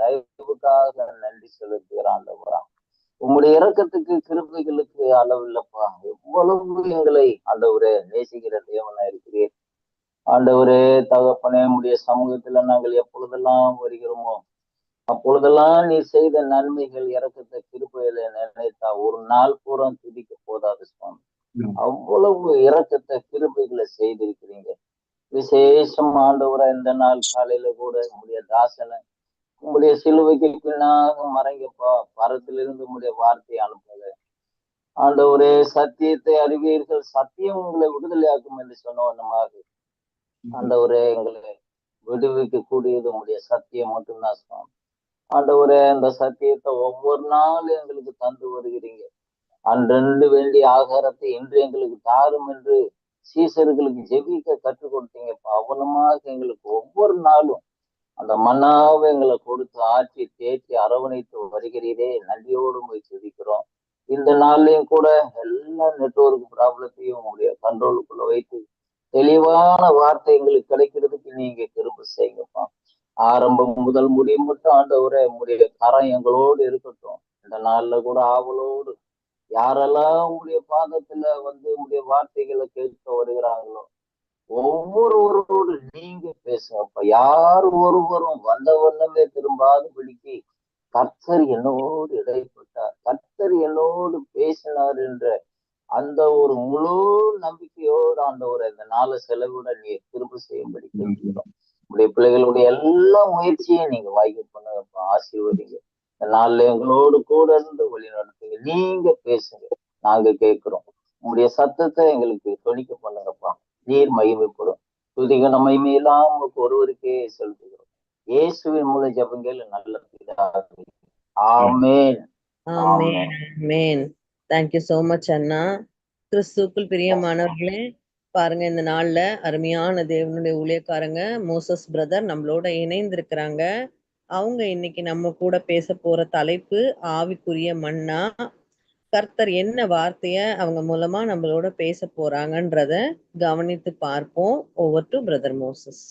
தயவுக்காக நன்றி செலுத்துகிறேன் ஆண்டவரா. உம்முடைய இறக்கத்துக்கு கிருபைகளுக்கு அளவில்லப்பா. எவ்வளவு எங்களை ஆண்டவரே நேசிக்கிற தேவனா இருக்கிறீர். ஆண்டவரே தகப்பனே உம்முடைய சமூகத்துல நாங்கள் எப்பொழுதெல்லாம் வருகிறோமோ அப்பொழுதெல்லாம் நீ செய்த நன்மைகள் இறக்கத்தை கிருபையில நினைத்தா ஒரு நாள் பூரா துதிக்க போதாது சுவாமி. அவ்வளவு இறக்கத்தை கிருபைகளை செய்திருக்கிறீங்க. விசேஷம் ஆண்டவரா இந்த நாள் காலையில கூட உங்களுடைய தாசனை உங்களுடைய சிலுவைக்கு பின்னாக மறைங்கப்பா பரத்திலிருந்து உங்களுடைய வார்த்தையை அனுப்புங்க. ஆண்டவரே சத்தியத்தை அறிவீர்கள். சத்தியம் உங்களை விடுதலையாக்கும் என்று சொன்ன அந்த ஆண்டவரே எங்களை விடுவிக்க கூடியது உங்களுடைய சத்தியம் மட்டும்தான் சுவாமி. ஆண்டவரே அந்த சத்தியத்தை ஒவ்வொரு நாளும் எங்களுக்கு தந்து வருகிறீங்க. அன்றென்று வேண்டிய ஆகாரத்தை இன்று எங்களுக்கு தாரும் என்று சீசர்களுக்கு ஜெபிக்க கற்றுக் கொடுத்தீங்கப்பா. அவலமாக எங்களுக்கு ஒவ்வொரு நாளும் அந்த மன்னாவை எங்களை கொடுத்து ஆட்சி தேற்றி அரவணைத்து வருகிறீரே நன்றியோடு போய் சுதிக்கிறோம் இந்த நாள்லயும் கூட எல்லா நெட்வொர்க் ப்ராப்ளத்தையும் உங்களுடைய கண்ட்ரோலுக்குள்ள வைத்து தெளிவான வார்த்தை எங்களுக்கு கிடைக்கிறதுக்கு நீங்க திரும்ப செய்யுங்கப்பா. ஆரம்பம் முதல் முடியும் மட்டும் ஆண்டவரே உங்களுடைய கரம் எங்களோடு இருக்கட்டும். இந்த நாள்ல கூட ஆவலோடு யாரெல்லாம் உங்களுடைய பாதத்துல வந்து உங்களுடைய வார்த்தைகளை கேட்க வருகிறாங்களோ ஒவ்வொருவரோடு நீங்க பேசுங்கப்பா யார் ஒருவரும் வந்த வண்ணமே திரும்பாது பிடிக்கி கர்த்தர் என்னோடு இடைப்பட்டார். கர்த்தர் என்னோடு பேசினார் என்ற அந்த ஒரு முழு நம்பிக்கையோடு ஆண்டவர் இந்த நாலு செலவிட நீ திரும்ப செய்யும்படி கேட்கிறோம் உங்களுடைய பிள்ளைகளுடைய எல்லா முயற்சியும் நீங்க வாய்க்கு பண்ணுங்கப்பா ஆசீர்வதிங்க. இந்த நாள்ல எங்களோடு கூட இருந்து வழி நடத்துங்க. நீங்க பேசுங்க. நாங்க கேட்கிறோம். உங்களுடைய சத்தத்தை எங்களுக்கு துணிக்க பண்ணுங்கப்பா. நீர் மகிமைப்படும். துதிக உங்களுக்கு ஒருவருக்கே செலுத்துகிறோம் இயேசுவின் மூல ஜபங்கள் நல்ல பிதாவே. ஆமென். ஆமென். ஆமென். தேங்க்யூ சோ மச் அண்ணா. கிறிஸ்துக்குள் பிரியமானவர்களே பாருங்க இந்த நாள்ல அருமையான தேவனுடைய ஊழியக்காரங்க மோசஸ் பிரதர் நம்மளோட இணைந்திருக்கிறாங்க. அவங்க இன்னைக்கு நம்ம கூட பேச போற தலைப்பு ஆவிக்குரிய மன்னா கர்த்தர் என்ன வார்த்தைய அவங்க மூலமா நம்மளோட பேச போறாங்கன்றத கவனித்து பார்ப்போம். ஓவர் டு பிரதர் மோசஸ்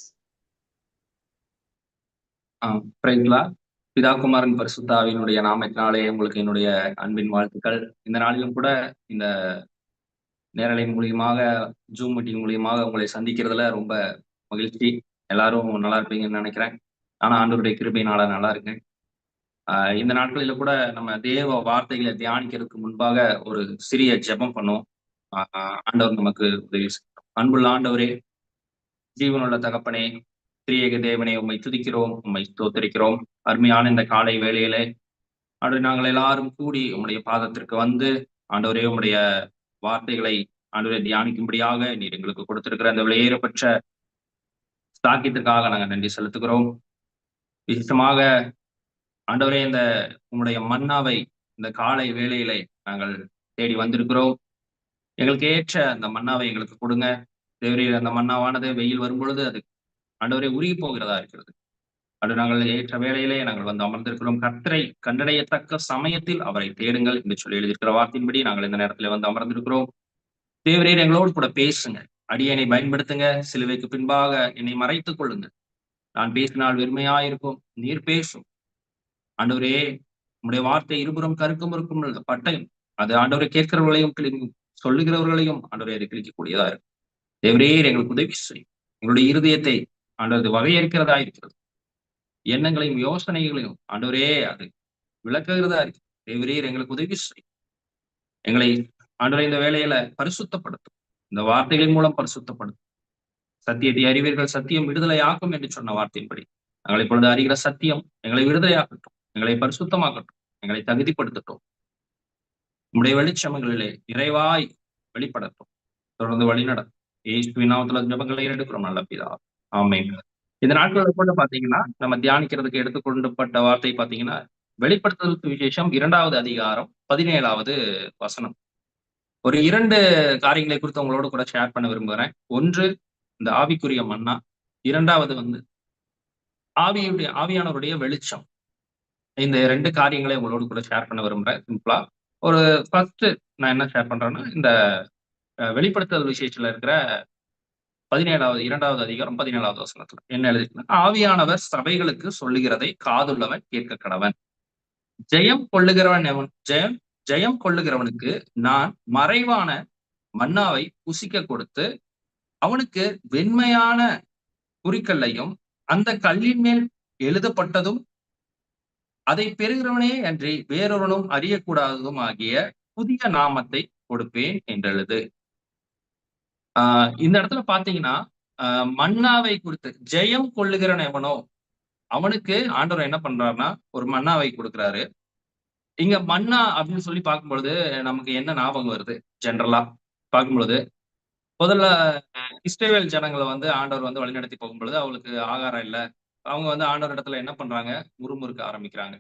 பிதாகுமாரன் பரிசுத்தாவினுடைய நாமத்தினாலே உங்களுக்கு என்னுடைய அன்பின் வாழ்த்துக்கள். இந்த நாளிலும் கூட இந்த நேரலை மூலியமாக ஜூம் மீட்டிங் மூலியமாக உங்களை சந்திக்கிறதுல ரொம்ப மகிழ்ச்சி. எல்லாரும் நல்லா இருப்பீங்கன்னு நினைக்கிறேன். ஆனா ஆண்டோருடைய கிருபையினால நல்லா இருக்கேன். இந்த நாட்களில கூட நம்ம தேவ வார்த்தைகளை தியானிக்கிறதுக்கு முன்பாக ஒரு சிறிய ஜெபம் பண்ணுவோம். ஆஹ் ஆண்டவர் நமக்கு உதவி அன்புள்ள ஆண்டவரே ஜீவனுள்ள தகப்பனே திரியேக தேவனை உம்மை துதிக்கிறோம் உம்மை தோத்தரிக்கிறோம் அருமையான இந்த காலை வேலையிலே ஆண்டு நாங்கள் எல்லாரும் கூடி உங்களுடைய பாதத்திற்கு வந்து ஆண்டவரே உங்களுடைய வார்த்தைகளை ஆண்டவரை தியானிக்கும்படியாக நீர் எங்களுக்கு கொடுத்திருக்கிற அந்த விலையேறப்பட்ட ஸ்தாக்கியத்திற்காக நாங்கள் நன்றி செலுத்துகிறோம். விசேஷமாக ஆண்டவரே இந்த உங்களுடைய மன்னாவை இந்த காலை வேளையிலே நாங்கள் தேடி வந்திருக்கிறோம். எங்களுக்கு ஏற்ற அந்த மன்னாவை எங்களுக்கு கொடுங்க. தேவரையில் அந்த மன்னாவானது வெயில் வரும் பொழுது அது ஆண்டவரே உருகி போகிறதா இருக்கிறது. அது நாங்கள் ஏற்ற வேளையிலே நாங்கள் வந்து அமர்ந்திருக்கிறோம். கர்த்தரை கண்டடையத்தக்க சமயத்தில் அவரை தேடுங்கள் என்று சொல்லி எழுதியிருக்கிற வார்த்தையின்படி நாங்கள் இந்த நேரத்தில் வந்து அமர்ந்திருக்கிறோம். தேவரையர் எங்களோடு கூட பேசுங்க. அடியனை பயன்படுத்துங்க. சிலுவைக்கு பின்பாக என்னை மறைத்துக் கொள்ளுங்க நான் பேசினால் வெறுமையாயிருக்கும். நீர் பேசும். ஆண்டவரே உங்களுடைய வார்த்தை இருபுறம் கருக்கும் இருக்கும் பட்டயம். அது ஆண்டவரை கேட்கிறவர்களையும் சொல்லுகிறவர்களையும் ஆண்டவரை அது கிழிக்கக்கூடியதா இருக்கும் தேவரீர் எங்களுக்கு உதவி செய்யும் எங்களுடைய இருதயத்தை ஆண்டவர் வகையறுக்கிறதா இருக்கிறது. எண்ணங்களையும் யோசனைகளையும் ஆண்டவரே அது விளக்குகிறதா இருக்கு. தேவரீர் எங்களுக்கு உதவி செய்யும் எங்களை ஆண்டவரை இந்த வேலையில பரிசுத்தப்படுத்தும். இந்த வார்த்தைகளின் மூலம் பரிசுத்தப்படுத்தும். சத்தியத்தை அறிவீர்கள் சத்தியம் விடுதலையாக்கும் என்று சொன்ன வார்த்தையின்படி. நாங்கள் இப்பொழுது அறிகிற சத்தியம் எங்களை விடுதலையாக்கட்டும். எங்களை பரிசுத்தமாக்கட்டும் எங்களை தகுதிப்படுத்தட்டும். உம்முடைய வெளிச்சமங்களிலே நிறைவாய் வெளிப்படட்டும். தொடர்ந்து வழிநடத்தும் ஏசுவின் நாமத்துல ஜபங்களை எடுக்கிறோம் நல்ல பிதா. ஆமை இந்த நாட்களில் கூட பாத்தீங்கன்னா நம்ம தியானிக்கிறதுக்கு எடுத்துக்கொண்டுப்பட்ட வார்த்தை பாத்தீங்கன்னா வெளிப்படுத்துவதற்கு விசேஷம் இரண்டாவது அதிகாரம் பதினேழாவது வசனம். ஒரு இரண்டு காரியங்களை குறித்து உங்களோட கூட ஷேர் பண்ண விரும்புகிறேன். ஒன்று இந்த ஆவிக்குரிய மன்னா. இரண்டாவது வந்து ஆவியுடைய ஆவியானவருடைய வெளிச்சம். இந்த ரெண்டு காரியங்களை உங்களோட கூட ஷேர் பண்ண விரும்புறேன். சிம்பிளா ஒரு ஃபர்ஸ்ட் நான் என்ன ஷேர் பண்றேன்னா இந்த வெளிப்படுத்துதல் விசேஷத்துல இருக்கிற பதினேழாவது இரண்டாவது அதிகாரம் பதினேழாவது வசனத்துல என்ன எழுதிருக்கு ஆவியானவர் சபைகளுக்கு சொல்லுகிறதை காதுள்ளவன் கேட்க கடவன். ஜெயம் கொள்ளுகிறவன் எவன்? ஜெயம் ஜெயம் கொள்ளுகிறவனுக்கு நான் மறைவான மன்னாவை புசிக்க கொடுத்து அவனுக்கு வெண்மையான குறிக்கல்லையும் அந்த கல்லின் மேல் எழுதப்பட்டதும் அதை பெறுகிறவனே அன்றி வேறொருவனும் அறியக்கூடாததும் ஆகிய புதிய நாமத்தை கொடுப்பேன் என்றெழுது. ஆஹ் இந்த இடத்துல பாத்தீங்கன்னா ஆஹ் மன்னாவை குறித்து ஜெயம் கொள்ளுகிறவன் எவனோ அவனுக்கு ஆண்டவர் என்ன பண்றாருன்னா ஒரு மன்னாவை கொடுக்கிறாரு. இங்க மன்னா அப்படின்னு சொல்லி பார்க்கும்பொழுது நமக்கு என்ன ஞாபகம் வருது? ஜென்ரலா பார்க்கும்பொழுது முதல்ல இஸ்ரேவேல் ஜனங்களை வந்து ஆண்டவர் வந்து வழிநடத்தி போகும்பொழுது அவளுக்கு ஆகாரம் இல்லை. அவங்க வந்து ஆண்டவர் இடத்துல என்ன பண்றாங்க? முறுமுறுக்க ஆரம்பிக்கிறாங்க.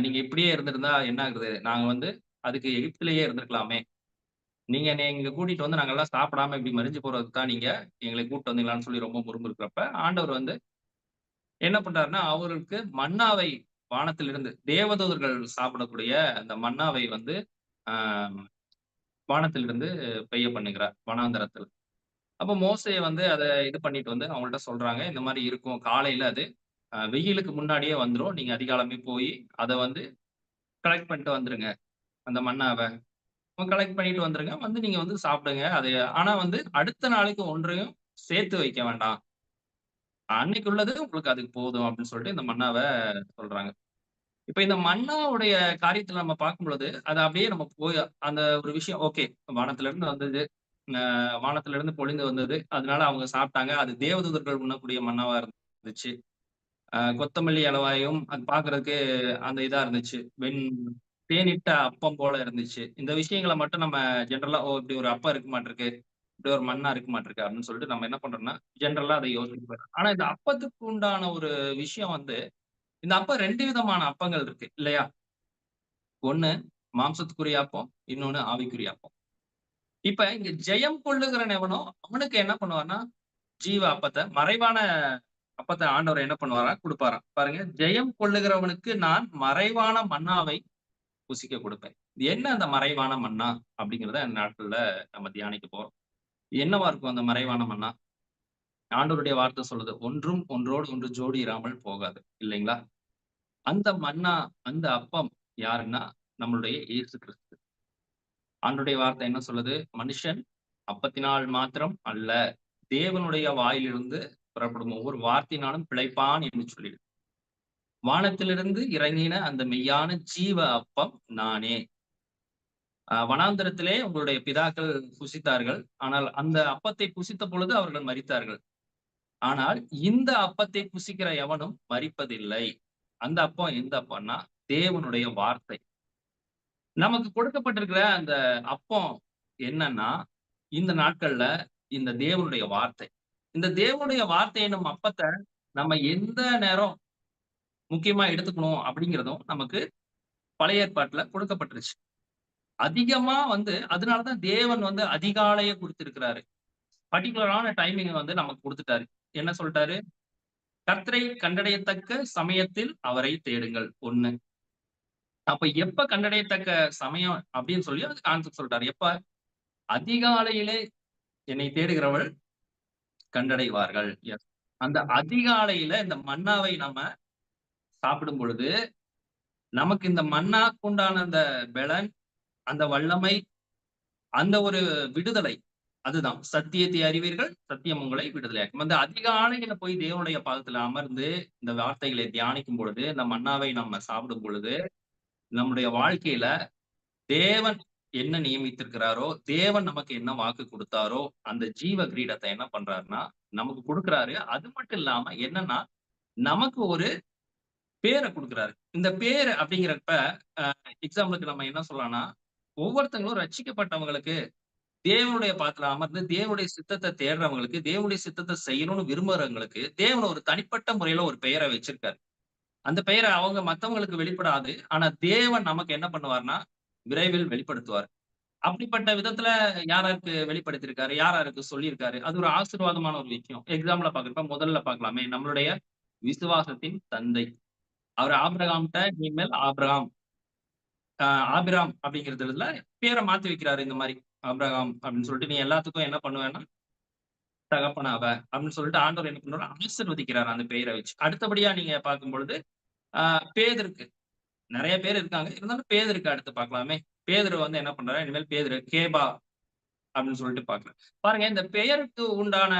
நீங்க இப்படியே இருந்திருந்தா என்ன ஆகுது? நாங்க வந்து அதுக்கு எகிப்திலேயே இருந்திருக்கலாமே. நீங்க என்னை கூட்டிட்டு வந்து நாங்கெல்லாம் சாப்பிடாம இப்படி மறிஞ்சு போறதுக்கு தான் நீங்க எங்களை கூப்பிட்டு வந்தீங்களான்னு சொல்லி ரொம்ப முறுமுறுக்கிறப்ப ஆண்டவர் வந்து என்ன பண்றாருன்னா அவருக்கு மன்னாவை வானத்திலிருந்து தேவதூதர்கள் சாப்பிடக்கூடிய அந்த மன்னாவை வந்து ஆஹ் வானத்திலிருந்து பெய்ய பண்ணுகிறார் வனாந்தரத்தில். அப்போ மோசையை வந்து அதை இது பண்ணிட்டு வந்து அவங்கள்ட்ட சொல்றாங்க இந்த மாதிரி இருக்கும் காலையில அது வெயிலுக்கு முன்னாடியே வந்துடும் நீங்க அதிகாலமே போய் அதை வந்து கலெக்ட் பண்ணிட்டு வந்துருங்க அந்த மண்ணாவை. கலெக்ட் பண்ணிட்டு வந்துருங்க வந்து நீங்க வந்து சாப்பிடுங்க அது ஆனா வந்து அடுத்த நாளைக்கு ஒன்றையும் சேர்த்து வைக்க வேண்டாம். அன்னைக்கு உள்ளது உங்களுக்கு அதுக்கு போதும் அப்படின்னு சொல்லிட்டு இந்த மண்ணாவை சொல்றாங்க. இப்ப இந்த மண்ணாவுடைய காரியத்துல நம்ம பார்க்கும் பொழுது அது அப்படியே நம்ம போய் அந்த ஒரு விஷயம் ஓகே வானத்துல இருந்து வந்தது வானத்துல இருந்து பொழிந்து வந்தது. அதனால அவங்க சாப்பிட்டாங்க. அது தேவதூதர்கள் உண்ணக்கூடிய மண்ணாவா இருந்துச்சு. கொத்தமல்லி அளவாயும் அது பாக்குறதுக்கு அந்த இதா இருந்துச்சு. வெண் தேனிட்ட அப்பம் போல இருந்துச்சு. இந்த விஷயங்களை மட்டும் நம்ம ஜென்ரலா ஓ இப்படி ஒரு அப்பம் இருக்க மாட்டிருக்கு. இப்படி ஒரு மண்ணா இருக்க மாட்டிருக்கு அப்படின்னு சொல்லிட்டு நம்ம என்ன பண்றோம்னா ஜென்ரலா அதை யோசிக்க ஆனா இந்த அப்பத்துக்கு உண்டான ஒரு விஷயம் வந்து இந்த அப்பம் ரெண்டு விதமான அப்பங்கள் இருக்கு இல்லையா? ஒண்ணு மாம்சத்துக்குரிய அப்பம் இன்னொன்னு ஆவிக்குரிய அப்பம். இப்ப இங்க ஜெயம் கொள்ளுகிறன் எவனோ அவனுக்கு என்ன பண்ணுவாருன்னா ஜீவ அப்பத்தை மறைவான அப்பத்தை ஆண்டவர் என்ன பண்ணுவாரா? கொடுப்பாராம் பாருங்க ஜெயம் கொள்ளுகிறவனுக்கு நான் மறைவான மன்னாவை புசிக்க கொடுப்பேன். இது என்ன அந்த மறைவான மன்னா அப்படிங்கிறத இந்த நாட்கள்ல நம்ம தியானிக்க போறோம். என்னவா இருக்கும் அந்த மறைவான மன்னா? ஆண்டவருடைய வார்த்தை சொல்லுது ஒன்றும் ஒன்றோடு ஒன்று ஜோடி இராமல் போகாது. இல்லைங்களா? அந்த மன்னா அந்த அப்பம் யாருன்னா நம்மளுடைய இயேசு கிறிஸ்து. ஆண்டுடைய வார்த்தை என்ன சொல்லுது? மனுஷன் அப்பத்தினால் மாத்திரம் அல்ல தேவனுடைய வாயிலிருந்து புறப்படும் ஒவ்வொரு வார்த்தையினாலும் பிழைப்பான் என்று சொல்லிடு. வானத்திலிருந்து இறங்கின அந்த மெய்யான ஜீவ அப்பம் நானே. வனாந்திரத்திலே உங்களுடைய பிதாக்கள் புசித்தார்கள். ஆனால் அந்த அப்பத்தை புசித்த பொழுது அவர்கள் மறித்தார்கள் ஆனால் இந்த அப்பத்தை புசிக்கிற எவனும் மறிப்பதில்லை அந்த அப்பம் எந்த அப்பம்னா தேவனுடைய வார்த்தை. நமக்கு கொடுக்கப்பட்டிருக்கிற அந்த அப்பம் என்னன்னா இந்த நாட்கள்ல இந்த தேவனுடைய வார்த்தை. இந்த தேவனுடைய வார்த்தை என்னும் அப்பத்தை நம்ம எந்த நேரம் முக்கியமா எடுத்துக்கணும் அப்படிங்கிறதும் நமக்கு பழைய ஏற்பாட்டுல கொடுக்கப்பட்டுருச்சு. அதிகமா வந்து அதனாலதான் தேவன் வந்து அதிகாலைய கொடுத்திருக்கிறாரு. பர்டிகுலரான டைமிங் வந்து நமக்கு கொடுத்துட்டாரு. என்ன சொல்லிட்டாரு? கர்த்தரை கண்டடையத்தக்க சமயத்தில் அவரை தேடுங்கள். ஒண்ணு. அப்ப எப்ப கண்டடையத்தக்க சமயம் அப்படின்னு சொல்லி அதுக்கு கான்செப்ட் சொல்லிட்டாரு. எப்ப? அதிகாலையிலே என்னை தேடுகிறவள் கண்டடைவார்கள். எஸ் அந்த அதிகாலையில இந்த மன்னாவை நம்ம சாப்பிடும் பொழுது நமக்கு இந்த மண்ணாக்குண்டான அந்த பலன் அந்த வல்லமை அந்த ஒரு விடுதலை அதுதான். சத்தியத்தை அறிவீர்கள் சத்தியம் உங்களை விடுதலையாக்கும். அந்த அதிகாலையில போய் தேவனுடைய பாதத்துல அமர்ந்து இந்த வார்த்தைகளை தியானிக்கும் பொழுது இந்த மன்னாவை நம்ம சாப்பிடும் பொழுது நம்முடைய வாழ்க்கையில தேவன் என்ன நியமித்திருக்கிறாரோ தேவன் நமக்கு என்ன வாக்கு கொடுத்தாரோ அந்த ஜீவ கிரீடத்தை என்ன பண்றாருன்னா நமக்கு கொடுக்குறாரு. அது மட்டும் இல்லாம என்னன்னா நமக்கு ஒரு பேரை கொடுக்குறாரு. இந்த பேர் அப்படிங்கிறப்ப எக்ஸாம்பிளுக்கு நம்ம என்ன சொல்லலாம்னா ஒவ்வொருத்தங்களும் ரச்சிக்கப்பட்டவங்களுக்கு தேவனுடைய பாத்திரம் அமர்ந்து தேவனுடைய சித்தத்தை தேடுறவங்களுக்கு தேவனுடைய சித்தத்தை செய்யணும்னு விரும்புறவங்களுக்கு தேவன் ஒரு தனிப்பட்ட முறையில ஒரு பெயரை வச்சிருக்காரு. அந்த பெயரை அவங்க மத்தவங்களுக்கு வெளிப்படாது. ஆனா தேவன் நமக்கு என்ன பண்ணுவார்னா விரைவில் வெளிப்படுத்துவார். அப்படிப்பட்ட விதத்துல யாராருக்கு வெளிப்படுத்திருக்காரு யாராருக்கு சொல்லியிருக்காரு அது ஒரு ஆசீர்வாதமான ஒரு விஷயம். எக்ஸாம்பிள பாக்குறப்ப முதல்ல பாக்கலாமே நம்மளுடைய விசுவாசத்தின் தந்தை. அவர் ஆபிரகாம்கிட்ட இனிமேல் ஆபிரகாம். ஆஹ் ஆபிராம் அப்படிங்கிறதுல பேரை மாத்தி வைக்கிறாரு இந்த மாதிரி. ஆபிரகாம் அப்படின்னு சொல்லிட்டு நீ எல்லாத்துக்கும் என்ன பண்ணுவேன்னா தகப்பனாவ அப்படின்னு சொல்லிட்டு ஆண்டவர் என்ன பண்ணுவாரு? ஆசிர்வதிக்கிறார் அந்த பெயரை வச்சு. அடுத்தபடியா நீங்க பார்க்கும் பொழுது ஆஹ் பேதருக்கு நிறைய பேர் இருக்காங்க. இருந்தாலும் பேதருக்கு அடுத்து பார்க்கலாமே. பேதரு வந்து என்ன பண்றாரு? இனிமேல் பேதர் கேபா அப்படின்னு சொல்லிட்டு பாக்கலாம் பாருங்க இந்த பெயருக்கு உண்டான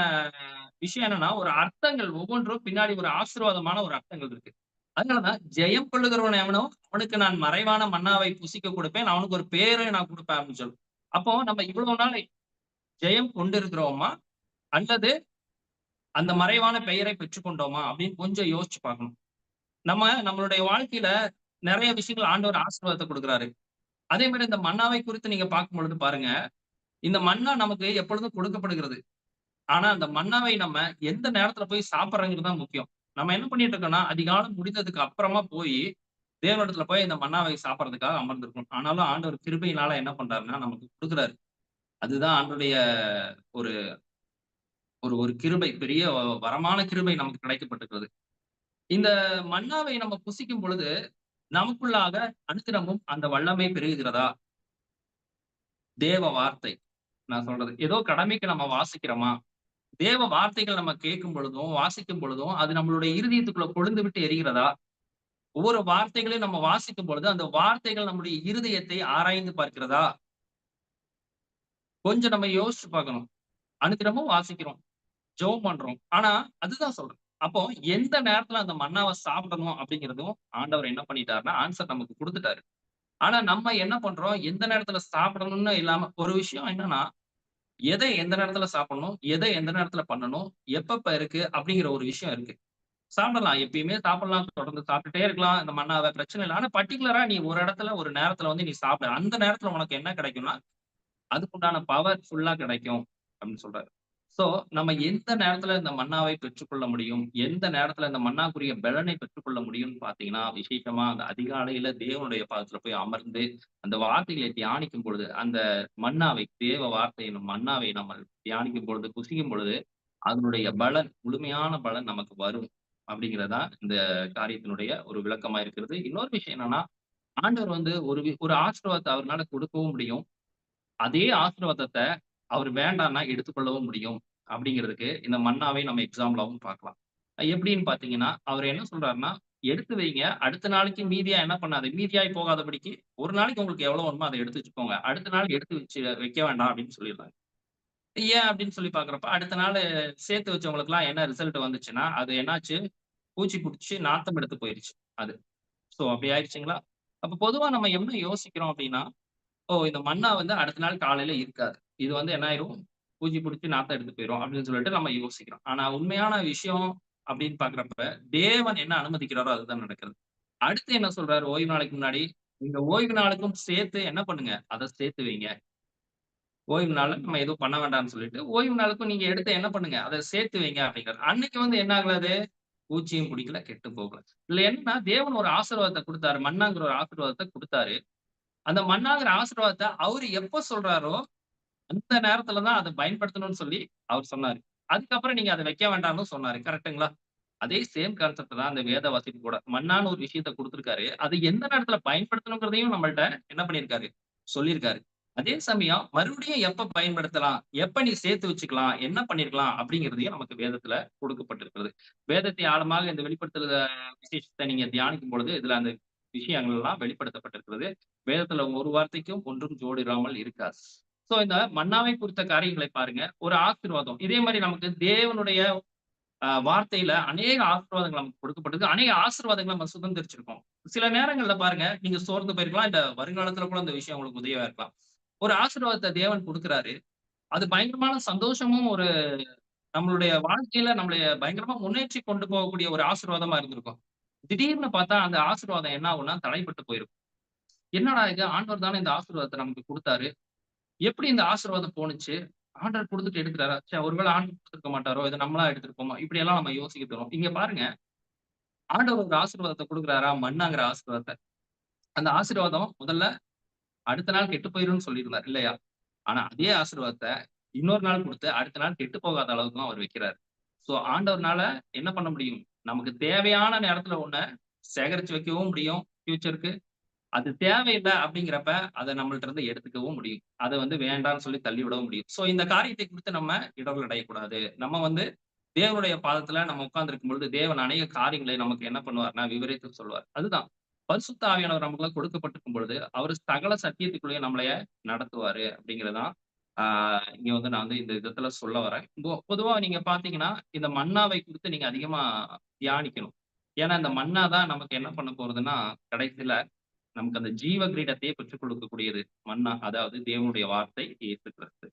விஷயம் என்னன்னா ஒரு அர்த்தங்கள் ஒவ்வொன்றும் பின்னாடி ஒரு ஆசீர்வாதமான ஒரு அர்த்தங்கள் இருக்கு. அதனாலதான் ஜெயம் கொள்ளுகிறவன் எவனோ அவனுக்கு நான் மறைவான மன்னாவை புசிக்க கொடுப்பேன். அவனுக்கு ஒரு பேரை நான் கொடுப்பேன் அப்படின்னு சொல்லு அப்போ நம்ம இவ்வளவு நாள் ஜெயம் கொண்டிருக்கிறோமா? அல்லது அந்த மறைவான பெயரை பெற்றுக்கொண்டோமா? அப்படின்னு கொஞ்சம் யோசிச்சு பார்க்கணும். நம்ம நம்மளுடைய வாழ்க்கையில நிறைய விஷயங்கள் ஆண்டவர் ஆசீர்வாதத்தை கொடுக்குறாரு. அதே மாதிரி இந்த மன்னாவை குறித்து நீங்க பார்க்கும் பொழுது பாருங்க இந்த மன்னா நமக்கு எப்பொழுதும் கொடுக்கப்படுகிறது. ஆனா அந்த மன்னாவை நம்ம எந்த நேரத்துல போய் சாப்பிட்றங்கிறது தான் முக்கியம். நம்ம என்ன பண்ணிட்டு இருக்கோம்னா அதிகாலம் முடிந்ததுக்கு அப்புறமா போய் தேவனிடத்துல போய் இந்த மன்னாவை சாப்பிட்றதுக்காக அமர்ந்திருக்கணும். ஆனாலும் ஆண்டவர் கிருபையினால என்ன பண்றாருன்னா நமக்கு கொடுக்குறாரு. அதுதான் ஆண்டுடைய ஒரு ஒரு ஒரு கிருபை பெரிய வரமான கிருபை நமக்கு கிடைக்கப்பட்டிருக்கிறது. இந்த மன்னாவை நம்ம புசிக்கும் பொழுது நமக்குள்ளாக அனுதினமும் அந்த வல்லமை பெருகுகிறதா? தேவ வார்த்தை. நான் சொல்றது ஏதோ கடமைக்கு நம்ம வாசிக்கிறோமா? தேவ வார்த்தைகள் நம்ம கேட்கும் பொழுதும் வாசிக்கும் பொழுதும் அது நம்மளுடைய இருதயத்துக்குள்ள கொழுந்து விட்டு எரிகிறதா? ஒவ்வொரு வார்த்தைகளையும் நம்ம வாசிக்கும் பொழுது அந்த வார்த்தைகள் நம்முடைய இருதயத்தை ஆராய்ந்து பார்க்கிறதா? கொஞ்சம் நம்ம யோசிச்சு பார்க்கணும். அனுதினமும் வாசிக்கிறோம். ஜோம் பண்றோம். ஆனா அதுதான் சொல்றேன். அப்போ எந்த நேரத்துல அந்த மன்னாவை சாப்பிடணும் அப்படிங்கிறதும் ஆண்டவர் என்ன பண்ணிட்டாருன்னா ஆன்சர் நமக்கு கொடுத்துட்டாரு. ஆனா நம்ம என்ன பண்றோம்? எந்த நேரத்துல சாப்பிடணும்னு இல்லாம ஒரு விஷயம் என்னன்னா எதை எந்த நேரத்துல சாப்பிடணும்? எதை எந்த நேரத்துல பண்ணணும்? எப்பப்ப இருக்கு? அப்படிங்கிற ஒரு விஷயம் இருக்கு. சாப்பிடலாம். எப்பயுமே சாப்பிடலாம். தொடர்ந்து சாப்பிட்டுட்டே இருக்கலாம். இந்த மண்ணாவை பிரச்சனை இல்லை. ஆனா பர்டிகுலரா நீ ஒரு இடத்துல ஒரு நேரத்துல வந்து நீ சாப்பிட. அந்த நேரத்துல உனக்கு என்ன கிடைக்கும்னா அதுக்குண்டான பவர் ஃபுல்லா கிடைக்கும் அப்படின்னு சொல்றாரு. சோ நம்ம எந்த நேரத்துல இந்த மன்னாவை பெற்றுக்கொள்ள முடியும்? எந்த நேரத்துல இந்த மன்னாக்குரிய பலனை பெற்றுக்கொள்ள முடியும்னு பாத்தீங்கன்னா விசேஷமா அந்த அதிகாலையில தேவனுடைய பாதத்துல போய் அமர்ந்து அந்த வார்த்தைகளை தியானிக்கும் பொழுது அந்த மன்னாவை தேவ வார்த்தை மன்னாவை நம்ம தியானிக்கும் பொழுது குசிக்கும் பொழுது அதனுடைய பலன் முழுமையான பலன் நமக்கு வரும். அப்படிங்கிறதா இந்த காரியத்தினுடைய ஒரு விளக்கமா இருக்கிறது. இன்னொரு விஷயம் என்னன்னா ஆண்டவர் வந்து ஒரு ஒரு ஆசீர்வாதத்தை அவர்னால கொடுக்கவும் முடியும். அதே ஆசீர்வாதத்தை அவர் வேண்டாம்னா எடுத்துக்கொள்ளவும் முடியும் அப்படிங்கிறதுக்கு இந்த மன்னாவை நம்ம எக்ஸாம்பிளாகவும் பார்க்கலாம். எப்படின்னு பார்த்தீங்கன்னா அவர் என்ன சொல்றாருன்னா எடுத்து வைங்க. அடுத்த நாளைக்கு மீதியா என்ன பண்ணாது? மீதியாய் போகாதபடிக்கு ஒரு நாளைக்கு உங்களுக்கு எவ்வளவு வேணுமோ அதை எடுத்து வச்சுக்கோங்க. அடுத்த நாள் எடுத்து வச்சு வைக்க வேண்டாம் அப்படின்னு சொல்லிடுறாங்க. ஏன் அப்படின்னு சொல்லி பாக்குறப்ப அடுத்த நாள் சேர்த்து வச்சவங்களுக்கு எல்லாம் என்ன ரிசல்ட் வந்துச்சுன்னா அது என்னாச்சு? பூச்சி பிடிச்சி நாத்தம் எடுத்து போயிருச்சு அது. ஸோ அப்படி ஆயிடுச்சுங்களா? அப்ப பொதுவா நம்ம என்ன யோசிக்கிறோம் அப்படின்னா ஓ இந்த மண்ணா வந்து அடுத்த நாள் காலையில இருக்காது. இது வந்து என்ன ஆயிரும்? பூச்சி பிடிச்சி நாத்தம் எடுத்து போயிடும் அப்படின்னு சொல்லிட்டு நம்ம யோசிக்கிறோம். ஆனா உண்மையான விஷயம் அப்படின்னு பாக்குறப்ப தேவன் என்ன அனுமதிக்கிறாரோ அதுதான் நடக்கிறது. அடுத்து என்ன சொல்றாரு? ஓய்வு நாளைக்கு முன்னாடி இந்த ஓய்வு நாளுக்கும் சேர்த்து என்ன பண்ணுங்க? அதை சேர்த்து வைங்க. ஓய்வு நாள் நம்ம எதுவும் பண்ண வேண்டாம்னு சொல்லிட்டு ஓய்வு நாளுக்கும் நீங்க எடுத்து என்ன பண்ணுங்க? அதை சேர்த்து வைங்க அப்படிங்கிறது அன்னைக்கு வந்து என்ன ஆகலாது பூச்சியும் பிடிக்கல கெட்டு போகல. இல்ல என்னன்னா தேவன் ஒரு ஆசீர்வாதத்தை கொடுத்தாரு. மண்ணாங்கிற ஒரு ஆசீர்வாதத்தை கொடுத்தாரு. அந்த மண்ணாங்கிற ஆசீர்வாதத்தை அவரு எப்ப சொல்றாரோ அந்த நேரத்துலதான் அதை பயன்படுத்தணும்னு சொல்லி அவர் சொன்னாரு. அதுக்கப்புறம் நீங்க அதை வைக்க வேண்டாம்னு சொன்னாரு. கரெக்டுங்களா அதே சேம் கான்செப்ட் தான் அந்த வேத வசதி கூட. மண்ணான ஒரு விஷயத்த கொடுத்துருக்காரு. அதை எந்த நேரத்துல பயன்படுத்தணுங்கிறதையும் நம்மள்ட்ட என்ன பண்ணிருக்காரு சொல்லியிருக்காரு. அதே சமயம் மறுபடியும் எப்ப பயன்படுத்தலாம்? எப்ப நீ சேர்த்து வச்சுக்கலாம்? என்ன பண்ணிருக்கலாம்? அப்படிங்கிறதையும் நமக்கு வேதத்துல கொடுக்கப்பட்டிருக்கிறது. வேதத்தை ஆழமாக இந்த வெளிப்படுத்துற விசேஷத்தை நீங்க தியானிக்கும் பொழுது இதுல அந்த விஷயங்கள் எல்லாம் வெளிப்படுத்தப்பட்டிருக்கிறது. வேதத்துல ஒரு வார்த்தைக்கும் ஒன்றும் ஜோடிடாமல் இருக்காது. சோ இந்த மன்னாவை குறித்த காரியங்களை பாருங்க. ஒரு ஆசீர்வாதம். இதே மாதிரி நமக்கு தேவனுடைய வார்த்தையில அநேக ஆசீர்வாதங்கள் நமக்கு கொடுக்கப்பட்டிருக்கு. அநேக ஆசீர்வாதங்களை நம்ம சுதந்திரிச்சிருக்கோம். சில நேரங்கள்ல பாருங்க நீங்க சோர்ந்து போயிருக்கலாம். இந்த வருங்காலத்துல கூட அந்த விஷயம் உங்களுக்கு உதவியா இருக்கலாம். ஒரு ஆசீர்வாதத்தை தேவன் கொடுக்குறாரு. அது பயங்கரமான சந்தோஷமும் ஒரு நம்மளுடைய வாழ்க்கையில நம்மளைய பயங்கரமா முன்னேற்றி கொண்டு போகக்கூடிய ஒரு ஆசீர்வாதமா இருந்திருக்கும். திடீர்னு பார்த்தா அந்த ஆசீர்வாதம் என்ன ஆகும்னா தடைப்பட்டு போயிருக்கும். என்னடா இது? ஆண்டவர் தானே இந்த ஆசீர்வாதத்தை நமக்கு கொடுத்தாரு. எப்படி இந்த ஆசீர்வாதம் போணுச்சு? ஆண்டர் கொடுத்துட்டு எடுக்கிறாரா? சரி ஒருவேளை ஆண்டர் கொடுத்துருக்க மாட்டாரோ? இதை நம்மளா எடுத்திருப்போமா? இப்படி எல்லாம் நம்ம யோசிக்க தரும் இங்க பாருங்க. ஆண்டவர் ஒரு ஆசீர்வாதத்தை கொடுக்குறாரா? மண்ணாங்கிற ஆசீர்வாதத்தை. அந்த ஆசீர்வாதம் முதல்ல அடுத்த நாள் கெட்டு போயிரும்னு சொல்லியிருந்தார் இல்லையா? ஆனா அதே ஆசீர்வாதத்தை இன்னொரு நாள் கொடுத்து அடுத்த நாள் கெட்டு போகாத அளவுக்கு அவர் வைக்கிறாரு. சோ ஆண்டவர்னால என்ன பண்ண முடியும்? நமக்கு தேவையான நேரத்துல ஒண்ண சேகரிச்சு வைக்கவும் முடியும் ஃபியூச்சருக்கு அது தேவையில்லை அப்படிங்கிறப்ப அதை நம்மள்ட்ட இருந்து எடுத்துக்கவும் முடியும். அதை வந்து வேண்டாம்னு சொல்லி தள்ளி விடவும் முடியும். சோ இந்த காரியத்தை குறித்து நம்ம இடர்கள் அடையக்கூடாது. நம்ம வந்து தேவனுடைய பாதத்துல நம்ம உட்கார்ந்து பொழுது தேவன் அநேக காரியங்களை நமக்கு என்ன பண்ணுவார்னா விவரித்து சொல்வார். அதுதான். பரிசுத்த ஆவியானவர் நமக்கு கொடுக்கப்பட்டிருக்கும் பொழுது அவர் சகல சத்தியத்துக்குள்ளேயே நம்மளைய நடத்துவாரு அப்படிங்கிறதான் ஆஹ் இங்க வந்து நான் வந்து இந்த விதத்துல சொல்ல வரேன். பொதுவா நீங்க பாத்தீங்கன்னா இந்த மன்னாவை குறித்து நீங்க அதிகமா தியானிக்கணும். ஏன்னா இந்த மன்னா தான் நமக்கு என்ன பண்ண போறதுன்னா கடைசியில நமக்கு அந்த ஜீவ கிரீடத்தையே பெற்றுக் கொடுக்கக்கூடியது மன்னா அதாவது தேவனுடைய வார்த்தை இயேசு கிறிஸ்து.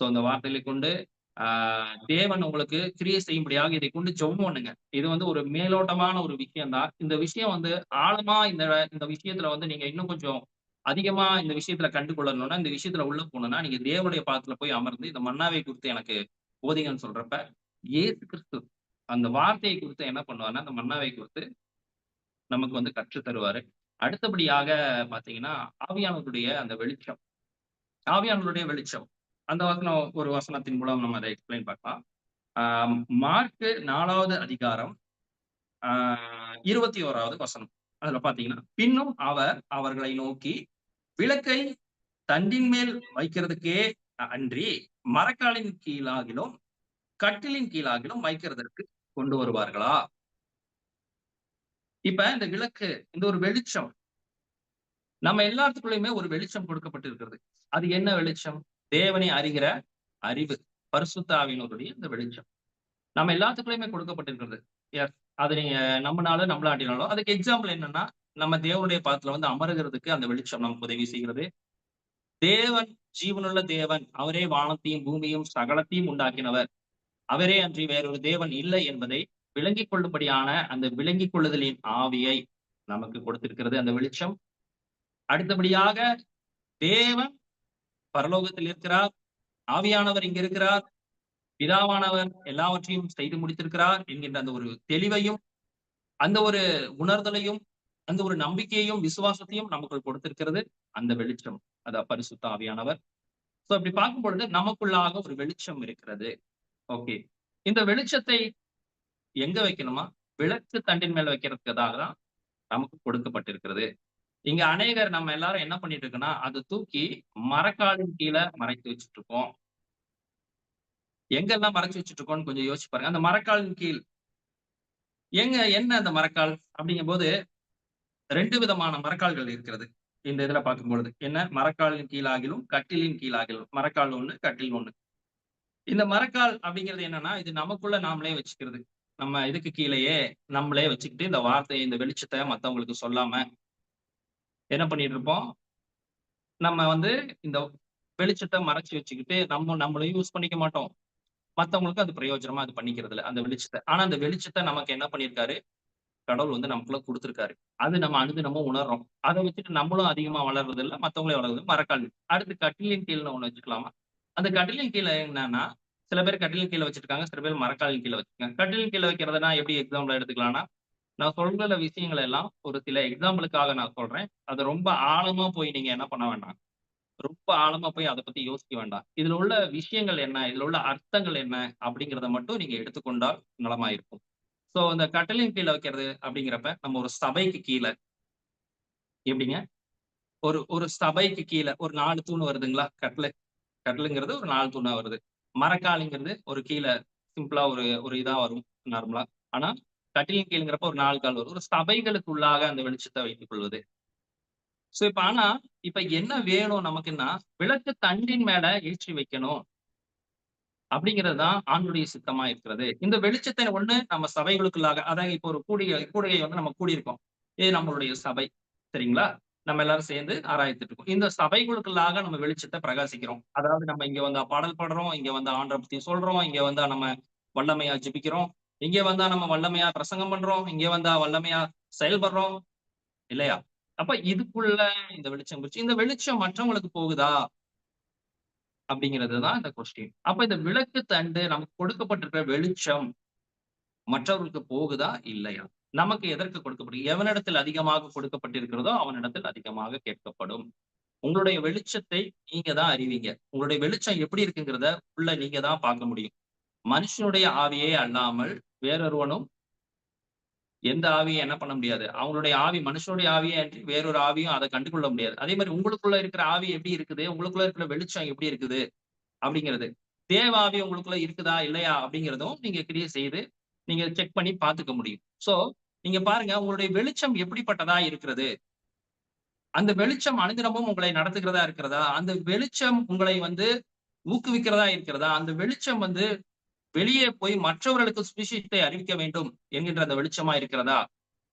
சோ அந்த வார்த்தைகளை கொண்டு ஆஹ் தேவன் உங்களுக்கு கிரியை செய்யும்படியாக இதை கொண்டு ஜெபம் பண்ணுங்க. இது வந்து ஒரு மேலோட்டமான ஒரு விஷயம் தான் இந்த விஷயம் வந்து ஆழமா இந்த இந்த விஷயத்துல வந்து நீங்க இன்னும் கொஞ்சம் அதிகமா இந்த விஷயத்துல கண்டு கொள்ளணும்னா இந்த விஷயத்துல உள்ள போகணும்னா நீங்க தேவனுடைய பாத்துல போய் அமர்ந்து இந்த மன்னாவை குறித்து எனக்கு ஓதிங்கன்னு சொல்றப்ப ஏசு கிறிஸ்து அந்த வார்த்தையை குறித்து என்ன பண்ணுவாருன்னா அந்த மன்னாவை குறித்து நமக்கு வந்து கற்றுத் தருவாரு அடுத்தபடியாக பாத்தீங்கன்னா ஆவியானவருடைய அந்த வெளிச்சம். ஆவியானவருடைய வெளிச்சம். அந்த வசனம் ஒரு வசனத்தின் மூலம் நம்ம அதை எக்ஸ்பிளைன் பார்க்கலாம் ஆஹ் மார்க்கு நாலாவது அதிகாரம் ஆஹ் இருபத்தி ஓராவது வசனம். அதுல பாத்தீங்கன்னா பின்னும் அவர் அவர்களை நோக்கி விளக்கை தண்டின் மேல் வைக்கிறதுக்கே அன்றி மரக்காலின் கீழாகிலும் கட்டிலின் கீழாகிலும் வைக்கிறதற்கு கொண்டு வருவார்களா? இப்ப இந்த விளக்கு இந்த ஒரு வெளிச்சம் நம்ம எல்லாத்துக்குள்ளயுமே ஒரு வெளிச்சம் கொடுக்கப்பட்டிருக்கிறது. அது என்ன வெளிச்சம்? தேவனை அறிகிற அறிவு பரிசுத்தாவினருடைய இந்த வெளிச்சம். நம்ம எல்லாத்துக்குள்ளயுமே கொடுக்கப்பட்டிருக்கிறது. எஸ் அது நீங்க நம்மனாலும் நம்மளாட்டினாலும் அதுக்கு எக்ஸாம்பிள் என்னன்னா நம்ம தேவனுடைய பாத்துல வந்து அமருகிறதுக்கு அந்த வெளிச்சம் நமக்கு உதவி செய்கிறது. தேவன் ஜீவனுள்ள தேவன் அவரே வானத்தையும் பூமியும் சகலத்தையும் உண்டாக்கினவர். அவரே அன்றி வேறொரு தேவன் இல்லை என்பதை விளங்கிக் கொள்ளும்படியான அந்த விளங்கிக் கொள்ளுதலின் ஆவியை நமக்கு கொடுத்திருக்கிறது. அந்த வெளிச்சம். அடுத்தபடியாக தேவன் பரலோகத்தில் இருக்கிறார். ஆவியானவர் இங்க இருக்கிறார். பிதாவானவர் எல்லாவற்றையும் செய்து முடித்திருக்கிறார் என்கின்ற அந்த ஒரு தெளிவையும் அந்த ஒரு உணர்தலையும் அந்த ஒரு நம்பிக்கையையும் விசுவாசத்தையும் நமக்கு கொடுத்திருக்கிறது. அந்த வெளிச்சம். அத பரிசுத்த ஆவியானவர். சோ அப்படி பார்க்கும் பொழுது நமக்குள்ளாக ஒரு வெளிச்சம் இருக்கிறது. ஓகே இந்த வெளிச்சத்தை எங்க வைக்கணுமா? விளக்கு தண்டின் மேல வைக்கிறதுக்காக தான் நமக்கு கொடுக்கப்பட்டிருக்கிறது. இங்க அநேகர் நம்ம எல்லாரும் என்ன பண்ணிட்டு இருக்கோம்னா அதை தூக்கி மரக்காலின் கீழே மறைத்து வச்சுட்டு இருக்கோம் எங்கெல்லாம் மறைச்சு வச்சுட்டு இருக்கோம்னு கொஞ்சம் யோசிச்சு பாருங்க. அந்த மரக்காலின் கீழ். எங்க என்ன அந்த மரக்கால்? அப்படிங்கும் போது ரெண்டு விதமான மரக்கால்கள் இருக்கிறது. இந்த இதுல பார்க்கும் பொழுது என்ன? மரக்காலின் கீழாகிலும் கட்டிலின் கீழாகிலும். மரக்கால் ஒண்ணு கட்டில் ஒண்ணு. இந்த மரக்கால் அப்படிங்கிறது என்னன்னா இது நமக்குள்ள நாமளே வச்சுக்கிறது. நம்ம இதுக்கு கீழேயே நம்மளே வச்சுக்கிட்டு இந்த வார்த்தையை இந்த வெளிச்சத்தை மத்தவங்களுக்கு சொல்லாம என்ன பண்ணிட்டு இருப்போம்? நம்ம வந்து இந்த வெளிச்சத்தை மறைச்சு வச்சுக்கிட்டு நம்ம நம்மளையும் யூஸ் பண்ணிக்க மாட்டோம். மத்தவங்களுக்கு அது பிரயோஜனமா அது பண்ணிக்கிறது இல்லை அந்த வெளிச்சத்தை. ஆனா அந்த வெளிச்சத்தை நமக்கு என்ன பண்ணியிருக்காரு கடவுள் வந்து நமக்குள்ள கொடுத்துருக்காரு. அது நம்ம அனுதினமும் உணர்றோம். அதை வச்சுட்டு நம்மளும் அதிகமா வளர்றது இல்ல மத்தவங்களே வளர்றது மரக்கால் அடுத்து கட்டிலின் கீழே ஒண்ணு வச்சுக்கலாமா? அந்த கட்டிலின் கீழே என்னன்னா சில பேர் கட்டிலின் கீழே வச்சிருக்காங்க சில பேர் மரக்காலின் கீழே வச்சிருக்காங்க. கட்டிலின் கீழே வைக்கிறதுனா எப்படி எக்ஸாம்பிள் எடுத்துக்கலாம்னா நான் சொல்ற விஷயங்கள் எல்லாம் ஒரு சில எக்ஸாம்பிளுக்காக நான் சொல்றேன். அதை ரொம்ப ஆழமா போய் நீங்க என்ன பண்ண வேண்டாம். ரொம்ப ஆழமா போய் அதை பத்தி யோசிக்க வேண்டாம். இதுல உள்ள விஷயங்கள் என்ன? இதுல உள்ள அர்த்தங்கள் என்ன? அப்படிங்கிறத மட்டும் நீங்க எடுத்துக்கொண்டால் நலமா இருக்கும். சோ அந்த கட்டளின் கீழே வைக்கிறது அப்படிங்கிறப்ப நம்ம ஒரு சபைக்கு கீழே எப்படிங்க? ஒரு ஒரு சபைக்கு கீழே ஒரு நாலு தூண் வருதுங்களா? கட்டளை கட்டிலுங்கிறது ஒரு நாலு தூணா வருது. மரக்காலிங்கிறது ஒரு கீழே சிம்பிளா ஒரு ஒரு இதா வரும் நார்மலா ஆனா கட்டிலின் கீழ்ங்கிறப்ப ஒரு நாலு கால் வரும். ஒரு சபைகளுக்கு உள்ளாக அந்த வெளிச்சத்தை வைத்துக் கொள்வது. சோ இப்ப ஆனா இப்ப என்ன வேணும் நமக்குன்னா விளக்கு தண்டின் மேல ஏற்றி வைக்கணும். அப்படிங்கிறது தான் ஆண்டுடைய சித்தமா இருக்கிறது. இந்த வெளிச்சத்தை ஒண்ணு நம்ம சபைகளுக்குள்ளாக அதாவது இப்போ ஒரு கூடிய கூடுகை வந்து நம்ம கூடியிருக்கோம். இது நம்மளுடைய சபை. சரிங்களா? நம்ம எல்லாரும் சேர்ந்து ஆராய்த்துட்டு இருக்கோம் இந்த சபைகளுக்குள்ளாக நம்ம வெளிச்சத்தை பிரகாசிக்கிறோம். அதாவது நம்ம இங்க வந்து பாடல் பாடுறோம் இங்க வந்து ஆண்டரை பத்தி சொல்றோம் இங்க வந்தா நம்ம வல்லமையா ஜிபிக்கிறோம் இங்க வந்தா நம்ம வல்லமையா பிரசங்கம் பண்றோம் இங்க வந்தா வல்லமையா செயல்படுறோம் இல்லையா? அப்ப இதுக்குள்ள இந்த வெளிச்சம் குறிச்சு இந்த வெளிச்சம் மற்றவங்களுக்கு போகுதா? அப்படிங்கிறது தான் இந்த கொஸ்டின் அப்ப இந்த விளக்கு தண்டு நமக்கு கொடுக்கப்பட்டிருக்கிற வெளிச்சம் மற்றவர்களுக்கு போகுதா? இல்லையா? நமக்கு எதற்கு கொடுக்கப்படும் எவனிடத்தில் அதிகமாக கொடுக்கப்பட்டிருக்கிறதோ அவனிடத்தில் அதிகமாக கேட்கப்படும். உங்களுடைய வெளிச்சத்தை நீங்க தான் அறிவீங்க. உங்களுடைய வெளிச்சம் எப்படி இருக்குங்கிறத உள்ள நீங்க தான் பார்க்க முடியும். மனுஷனுடைய ஆவியே அல்லாமல் வேறொருவனும் எந்த ஆவியும் என்ன பண்ண முடியாது. அவங்களுடைய ஆவி மனுஷனுடைய ஆவியை அன்றி வேறொரு ஆவியும் அதை கண்டுகொள்ள முடியாது. அதே மாதிரி உங்களுக்குள்ள இருக்கிற ஆவி எப்படி இருக்குது? உங்களுக்குள்ள இருக்கிற வெளிச்சம் எப்படி இருக்குது? அப்படிங்கிறது. தேவ ஆவி உங்களுக்குள்ள இருக்குதா இல்லையா அப்படிங்கிறதும் நீங்க கிரியை செய்து நீங்க செக் பண்ணி பார்த்துக்க முடியும். சோ நீங்க பாருங்க உங்களுடைய வெளிச்சம் எப்படிப்பட்டதா இருக்கிறது? அந்த வெளிச்சம் அனுதினமும் உங்களை நடத்துகிறதா இருக்கிறதா? அந்த வெளிச்சம் உங்களை வந்து ஊக்குவிக்கிறதா இருக்கிறதா? அந்த வெளிச்சம் வந்து வெளியே போய் மற்றவர்களுக்கு சுவிசேஷத்தை அறிவிக்க வேண்டும் என்கின்ற அந்த வெளிச்சமா இருக்கிறதா?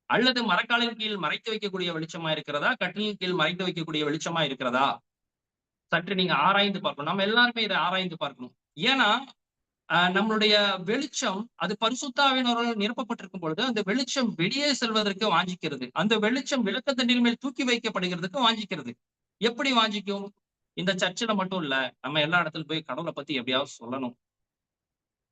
அல்லது மரக்காலின் கீழ் மறைத்து வைக்கக்கூடிய வெளிச்சமா இருக்கிறதா? கட்டிலின் கீழ் மறைத்து வைக்கக்கூடிய வெளிச்சமா இருக்கிறதா? சற்று நீங்க ஆராய்ந்து பார்க்கணும். நம்ம எல்லாருமே இதை ஆராய்ந்து பார்க்கணும். ஏன்னா நம்மளுடைய வெளிச்சம் அது பரிசுத்தாவினரால் நிரப்பப்பட்டிருக்கும் பொழுது அந்த வெளிச்சம் வெளியே செல்வதற்கு வாஞ்சிக்கிறது. அந்த வெளிச்சம் விளக்கத்தண்டின் மேல் தூக்கி வைக்கப்படுகிறதுக்கு வாஞ்சிக்கிறது. எப்படி வாஞ்சிக்கும்? இந்த சர்ச்சில் மட்டும் இல்ல நம்ம எல்லா இடத்துல போய் கடவுளை பத்தி எப்படியாவது சொல்லணும்.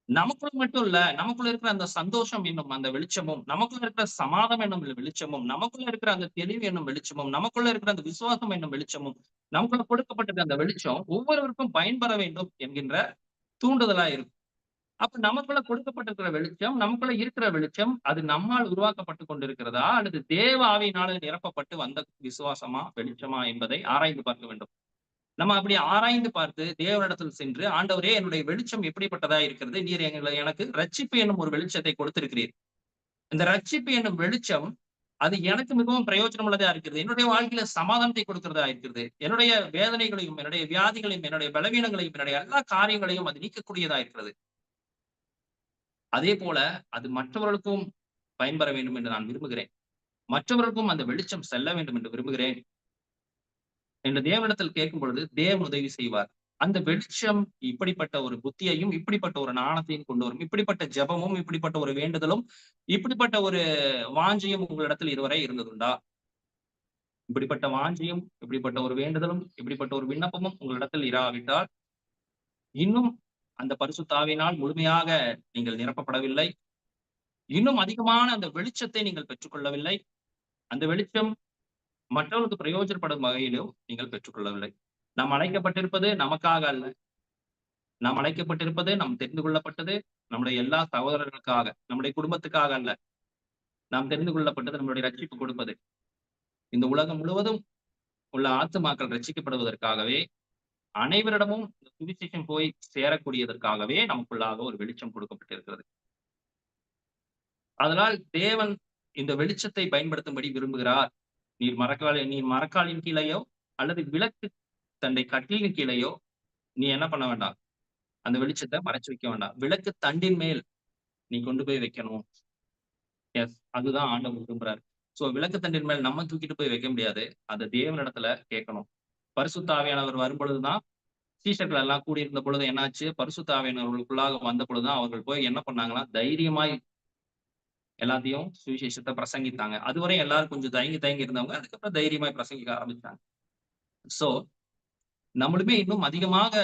நமக்குள்ள மட்டும் இல்ல நமக்குள்ள இருக்கிற அந்த சந்தோஷம் என்னும் அந்த வெளிச்சமும் நமக்குள்ள இருக்கிற சமாதம் என்னும் வெளிச்சமும் நமக்குள்ள இருக்கிற அந்த தெளிவு என்னும் வெளிச்சமும் நமக்குள்ள இருக்கிற அந்த விசுவாசம் என்னும் வெளிச்சமும் நமக்குள்ள கொடுக்கப்பட்டிருக்க அந்த வெளிச்சம் ஒவ்வொருவருக்கும் பயன்பெற வேண்டும் என்கின்ற தூண்டுதலா இருக்கும் அப்ப நமக்குள்ள கொடுக்கப்பட்டிருக்கிற வெளிச்சம் நமக்குள்ள இருக்கிற வெளிச்சம் அது நம்மால் உருவாக்கப்பட்டு கொண்டிருக்கிறதா? அல்லது தேவ ஆவியினால நிரப்பப்பட்டு வந்த விசுவாசமா வெளிச்சமா என்பதை ஆராய்ந்து பார்க்க வேண்டும். நம்ம அப்படி ஆராய்ந்து பார்த்து தேவனிடத்தில் சென்று ஆண்டவரே என்னுடைய வெளிச்சம் எப்படிப்பட்டதா இருக்கிறது? நீர் எங்களை எனக்கு ரட்சிப்பு என்னும் ஒரு வெளிச்சத்தை கொடுத்திருக்கிறீர். இந்த ரட்சிப்பு என்னும் வெளிச்சம் அது எனக்கு மிகவும் பிரயோஜனம் உள்ளதா இருக்கிறது. என்னுடைய வாழ்க்கையில சமாதானத்தை கொடுக்கிறதா இருக்கிறது. என்னுடைய வேதனைகளையும் என்னுடைய வியாதிகளையும் என்னுடைய பலவீனங்களையும் என்னுடைய எல்லா காரியங்களையும் அது நீக்கக்கூடியதா இருக்கிறது. அதே போல அது மற்றவர்களுக்கும் பயன்பெற வேண்டும் என்று நான் விரும்புகிறேன். மற்றவர்களுக்கும் அந்த வெளிச்சம் செல்ல வேண்டும் என்று விரும்புகிறேன். என்று தேவனிடத்தில் கேட்கும் பொழுது தேவன் உதவி செய்வார். அந்த வெளிச்சம் இப்படிப்பட்ட ஒரு புத்தியையும் இப்படிப்பட்ட ஒரு நாணத்தையும் கொண்டு வரும். இப்படிப்பட்ட ஜபமும் இப்படிப்பட்ட ஒரு வேண்டுதலும் இப்படிப்பட்ட ஒரு வாஞ்சியும் உங்களிடத்தில் இதுவரை இருந்ததுண்டா? இப்படிப்பட்ட வாஞ்சியும் இப்படிப்பட்ட ஒரு வேண்டுதலும் இப்படிப்பட்ட ஒரு விண்ணப்பமும் உங்களிடத்தில் இராவிட்டால் இன்னும் அந்த பரிசுத்தாவினால் முழுமையாக நீங்கள் நிரப்பப்படவில்லை. இன்னும் அதிகமான அந்த வெளிச்சத்தை நீங்கள் பெற்றுக்கொள்ளவில்லை. அந்த வெளிச்சம் மற்றவர்களுக்கு பிரயோஜனப்படும் வகையிலும் நீங்கள் பெற்றுக்கொள்ளவில்லை. நாம் அழைக்கப்பட்டிருப்பது நமக்காக அல்ல. நாம் அழைக்கப்பட்டிருப்பது நாம் தெரிந்து கொள்ளப்பட்டது நம்முடைய எல்லா சகோதரர்களுக்காக நம்முடைய குடும்பத்துக்காக அல்ல. நாம் தெரிந்து கொள்ளப்பட்டது நம்மளுடைய ரட்சிப்பு கொடுப்பது. இந்த உலகம் முழுவதும் உள்ள ஆத்துமாக்கள் ரட்சிக்கப்படுவதற்காகவே அனைவரிடமும் இந்த சுவிசேஷம் போய் சேரக்கூடியதற்காகவே நமக்குள்ளாக ஒரு வெளிச்சம் கொடுக்கப்பட்டிருக்கிறது. அதனால் தேவன் இந்த வெளிச்சத்தை பயன்படுத்தும்படி விரும்புகிறார். நீர் மரக்கால நீர் மரக்காலின் கீழேயோ அல்லது விளக்கு தண்டை கட்டிலின் கீழேயோ நீ என்ன பண்ண வேண்டாம்? அந்த வெளிச்சத்தை மறைச்சு வைக்க வேண்டாம். விளக்கு தண்டின் மேல் நீ கொண்டு போய் வைக்கணும். எஸ் அதுதான் ஆண்டவர் விரும்புறாரு. சோ விளக்கு தண்டின் மேல் நம்ம தூக்கிட்டு போய் வைக்க முடியாது. அதை தேவனிடத்துல கேட்கணும். பரிசுத்தாவியானவர் வரும்பொழுதுதான் சீஷர்கள் எல்லாம் கூடியிருந்த பொழுது என்னாச்சு? பரிசுத்தாவியானவர்களுக்குள்ளாக வந்த பொழுதுதான் அவர்கள் போய் என்ன பண்ணாங்கன்னா தைரியமாய் எல்லாத்தையும் சுவிசேஷத்தை பிரசங்கித்தாங்க. அதுவரை எல்லாரும் கொஞ்சம் தயங்கி தயங்கி இருந்தவங்க அதுக்கப்புறம் தைரியமாய் பிரசங்கிக்க ஆரம்பிச்சாங்க. சோ நம்மளுமே இன்னும் அதிகமாக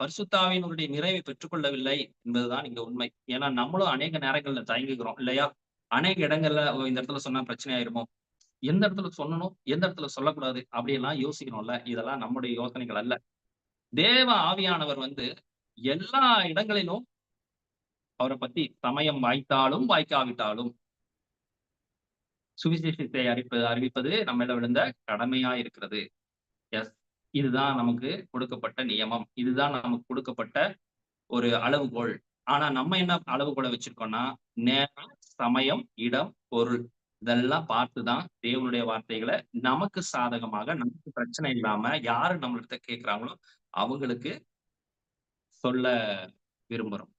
பரிசுத்தாவினுடைய நிறைவை பெற்றுக்கொள்ளவில்லை என்பதுதான் இங்க உண்மை. ஏன்னா நம்மளும் அநேக நேரங்கள்ல தயங்குகிறோம் இல்லையா? அநேக இடங்கள்ல இந்த இடத்துல சொன்னா பிரச்சனை ஆயிருமோ? எந்த இடத்துல சொல்லணும் எந்த இடத்துல சொல்லக்கூடாது அப்படியெல்லாம் யோசிக்கணும்ல. இதெல்லாம் நம்முடைய யோசனைகள் அல்ல. தேவ ஆவியானவர் வந்து எல்லா இடங்களிலும் அவரை பத்தி சமயம் வாய்த்தாலும் வாய்க்காவிட்டாலும் சுவிசேஷத்தை அறிப்பது அறிவிப்பது நம்மள விழுந்த கடமையா இருக்கிறது. எஸ் இதுதான் நமக்கு கொடுக்கப்பட்ட நியமம். இதுதான் நமக்கு கொடுக்கப்பட்ட ஒரு அளவுகோல். ஆனா நம்ம என்ன அளவுகோலை வச்சிருக்கோம்னா நேரம் சமயம் இடம் பொருள். இதெல்லாம் பார்த்துதான் தேவனுடைய வார்த்தைகளை நமக்கு சாதகமாக நமக்கு பிரச்சனை இல்லாம யாரு நம்மள்கிட்ட கேட்கிறாங்களோ அவங்களுக்கு சொல்ல விரும்புறோம்.